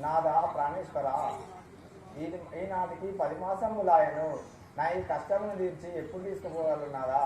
నాదా ప్రాణేశ్వర ఇది ఈనాటికి పది మాసములాయను నా ఈ కష్టమును తీర్చి ఎప్పుడు తీసుకుపోగలున్నారా